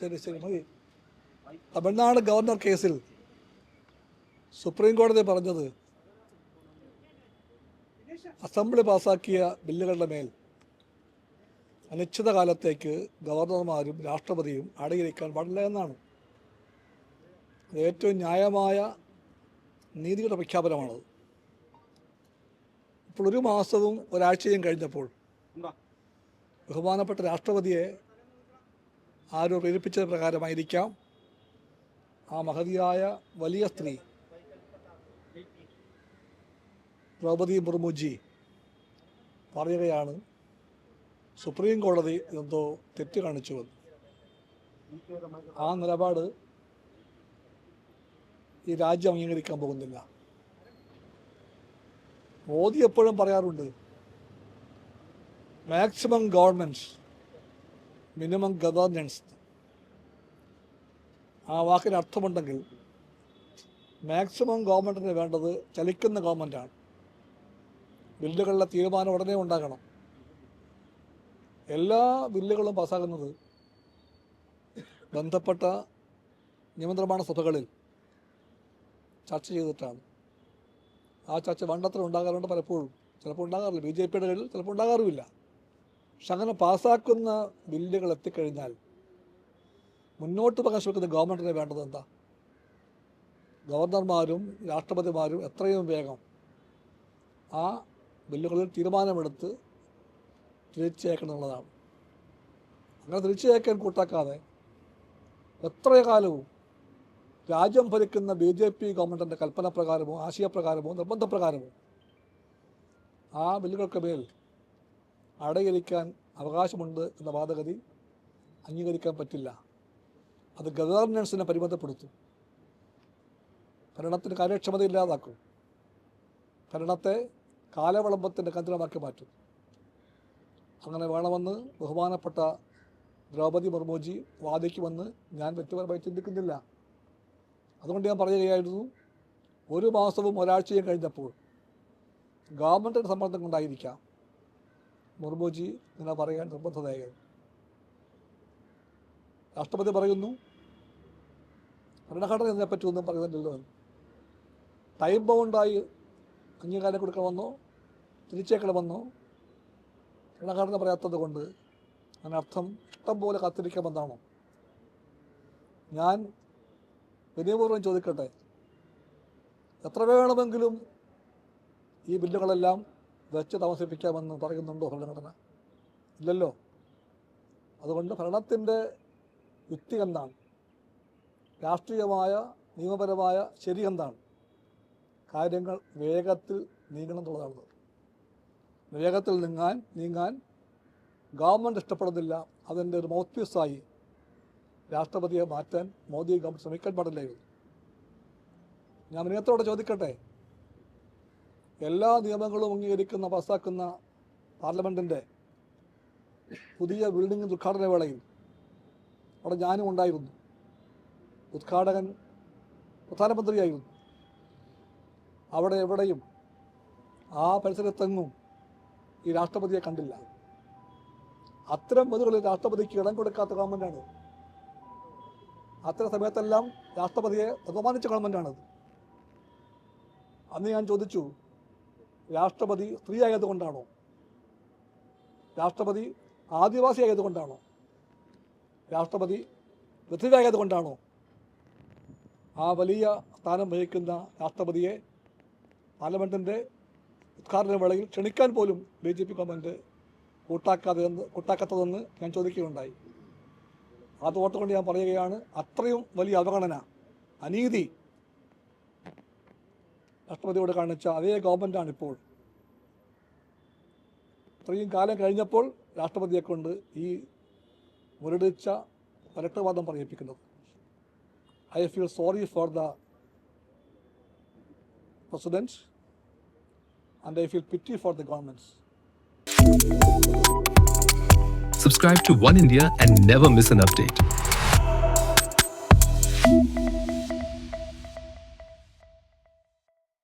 ശരി ശരി മതി. തമിഴ്നാട് ഗവർണർ കേസിൽ സുപ്രീം കോടതി പറഞ്ഞത് അസംബ്ലി പാസാക്കിയ ബില്ലുകളുടെ മേൽ അനിശ്ചിതകാലത്തേക്ക് ഗവർണർമാരും രാഷ്ട്രപതിയും അടയിരിക്കാൻ പാടില്ല എന്നാണ്. ഏറ്റവും ന്യായമായ നീതിയുടെ പ്രഖ്യാപനമാണത്. ഇപ്പോൾ ഒരു മാസവും ഒരാഴ്ചയും കഴിഞ്ഞപ്പോൾ ബഹുമാനപ്പെട്ട രാഷ്ട്രപതിയെ ആരോ പ്രേരിപ്പിച്ചത് പ്രകാരമായിരിക്കാം. ആ മഹതിയായ വലിയ സ്ത്രീ ദ്രൗപദി മുർമുജി പറയുകയാണ് സുപ്രീം കോടതി എന്തോ തെറ്റ് കാണിച്ചുവെന്ന് ആ നിലപാട് ഈ രാജ്യം അംഗീകരിക്കാൻ പോകുന്നില്ല. മോദി എപ്പോഴും പറയാറുണ്ട് മാക്സിമം ഗവൺമെന്റ് മിനിമം ഗവേർണൻസ് ആ വാക്കിന് അർത്ഥമുണ്ടെങ്കിൽ മാക്സിമം ഗവൺമെന്റിന് വേണ്ടത് ചലിക്കുന്ന ഗവൺമെന്റാണ് ബില്ലുകളിലെ തീരുമാനം ഉടനെ ഉണ്ടാകണം. എല്ലാ ബില്ലുകളും പാസ്സാകുന്നത് ബന്ധപ്പെട്ട നിയമനിർമ്മാണ സഭകളിൽ ചർച്ച ചെയ്തിട്ടാണ്. ആ ചർച്ച വേണ്ടത്ര ഉണ്ടാകാറുണ്ട് പലപ്പോഴും. ചിലപ്പോൾ ഉണ്ടാകാറില്ല. ബി ജെ പിയുടെ കീഴിൽ ചിലപ്പോൾ ഉണ്ടാകാറുമില്ല. പക്ഷെ അങ്ങനെ പാസ്സാക്കുന്ന ബില്ലുകൾ എത്തിക്കഴിഞ്ഞാൽ മുന്നോട്ട് പ്രകാശം വെക്കുന്ന ഗവൺമെന്റിന് വേണ്ടത് എന്താ ഗവർണർമാരും രാഷ്ട്രപതിമാരും എത്രയും വേഗം ആ ബില്ലുകളിൽ തീരുമാനമെടുത്ത് തിരിച്ചയക്കണം എന്നുള്ളതാണ്. അങ്ങനെ തിരിച്ചയക്കാൻ കൂട്ടാക്കാതെ എത്ര കാലവും രാജ്യം ഭരിക്കുന്ന ബി ജെ പി ഗവൺമെന്റിന്റെ കൽപ്പന പ്രകാരമോ ആശയപ്രകാരമോ നിർബന്ധപ്രകാരമോ ആ ബില്ലുകൾക്ക് മേൽ അടയിരിക്കാൻ അവകാശമുണ്ട് എന്ന വാദഗതി അംഗീകരിക്കാൻ പറ്റില്ല. അത് ഗവേർണൻസിനെ പരിമിതപ്പെടുത്തും. ഭരണത്തിന് കാര്യക്ഷമത ഇല്ലാതാക്കും. ഭരണത്തെ കാലവിളംബത്തിന്റെ കേന്ദ്രമാക്കി മാറ്റും. അങ്ങനെ വേണമെന്ന് ബഹുമാനപ്പെട്ട ദ്രൗപദി മുർമുജി വാദിക്കുമെന്ന് ഞാൻ വ്യക്തിപരമായി ചിന്തിക്കുന്നില്ല. അതുകൊണ്ട് ഞാൻ പറയുകയായിരുന്നു ഒരു മാസവും ഒരാഴ്ചയും കഴിഞ്ഞപ്പോൾ ഗവൺമെന്റിന്റെ സമ്മർദ്ദം കൊണ്ടായിരിക്കാം. മുർമുജി ഇങ്ങനെ പറയാൻ നിർബന്ധതയായത് രാഷ്ട്രപതി പറയുന്നു ഭരണഘടന ഇതിനെപ്പറ്റി ഒന്നും പറയുന്നില്ലല്ലോ. ടൈം ബൗണ്ടായി അംഗീകാരം കൊടുക്കണമെന്നോ തിരിച്ചേക്കണമെന്നോ ഭരണഘടന പറയാത്തത് കൊണ്ട് അതിനർത്ഥം ഇഷ്ടം പോലെ കാത്തിരിക്കാമെന്നാണോ? ഞാൻ വിനയപൂർവം ചോദിക്കട്ടെ എത്ര വേണമെങ്കിലും ഈ ബില്ലുകളെല്ലാം വെച്ച് താമസിപ്പിക്കാമെന്ന് പറയുന്നുണ്ടോ ഭരണഘടന? ഇല്ലല്ലോ. അതുകൊണ്ട് ഭരണത്തിന്റെ യുക്തി എന്താണ്? രാഷ്ട്രീയമായ നിയമപരമായ ശരി എന്താണ്? കാര്യങ്ങൾ വേഗത്തിൽ നീങ്ങണം എന്നുള്ളതാണ് വേഗത്തിൽ നീങ്ങാൻ നീങ്ങാൻ ഗവൺമെന്റ് ഇഷ്ടപ്പെടുന്നില്ല. അതിന്റെ ഒരു മൗത്ത് പീസായി രാഷ്ട്രപതിയെ മാറ്റാൻ മോദി ഗവൺമെന്റ് ശ്രമിക്കാൻ പാടില്ലായിരുന്നു. ഞാൻ വിനയത്തോടെ ചോദിക്കട്ടെ? എല്ലാ നിയമങ്ങളും അംഗീകരിക്കുന്ന പാസ്സാക്കുന്ന പാർലമെന്റിന്റെ പുതിയ ബിൽഡിംഗ് ഉദ്ഘാടന വേളയിൽ അവിടെ ഞാനും ഉണ്ടായിരുന്നു. ഉദ്ഘാടകൻ പ്രധാനമന്ത്രിയായിരുന്നു. അവിടെ എവിടെയും ആ പരിസരത്തെങ്ങും ഈ രാഷ്ട്രപതിയെ കണ്ടില്ല. അത്തരം ബന്ധുകളിൽ രാഷ്ട്രപതിക്ക് ഇടം കൊടുക്കാത്ത ഗവൺമെന്റാണ് അത്തരം സമയത്തെല്ലാം രാഷ്ട്രപതിയെ അപമാനിച്ച ഗവൺമെന്റാണത് അന്ന് ഞാൻ ചോദിച്ചു രാഷ്ട്രപതി സ്ത്രീ ആയതുകൊണ്ടാണോ രാഷ്ട്രപതി ആദിവാസി ആയതുകൊണ്ടാണോ രാഷ്ട്രപതി പൃഥ്വിയായതുകൊണ്ടാണോ? ആ വലിയ സ്ഥാനം വഹിക്കുന്ന രാഷ്ട്രപതിയെ പാർലമെന്റിന്റെ ഉദ്ഘാടന വേളയിൽ ക്ഷണിക്കാൻ പോലും ബി ജെ പി ഗവൺമെന്റ് കൂട്ടാക്കാതെ കൂട്ടാക്കാത്തതെന്ന് ഞാൻ ചോദിക്കുകയുണ്ടായി. അത് ഓർത്തുകൊണ്ട് ഞാൻ പറയുകയാണ് അത്രയും വലിയ അവഗണന അനീതി രാഷ്ട്രപതിയോട് കാണിച്ച അതേ ഗവൺമെന്റാണ് ഇപ്പോൾ. ഇത്രയും കാലം കഴിഞ്ഞപ്പോൾ രാഷ്ട്രപതിയെ കൊണ്ട് ഈ മുരടിച്ച പരട്ടവാദം പറയിപ്പിക്കുന്നത്. I feel sorry for the president and I feel pity for the government Subscribe to One India and never miss an update.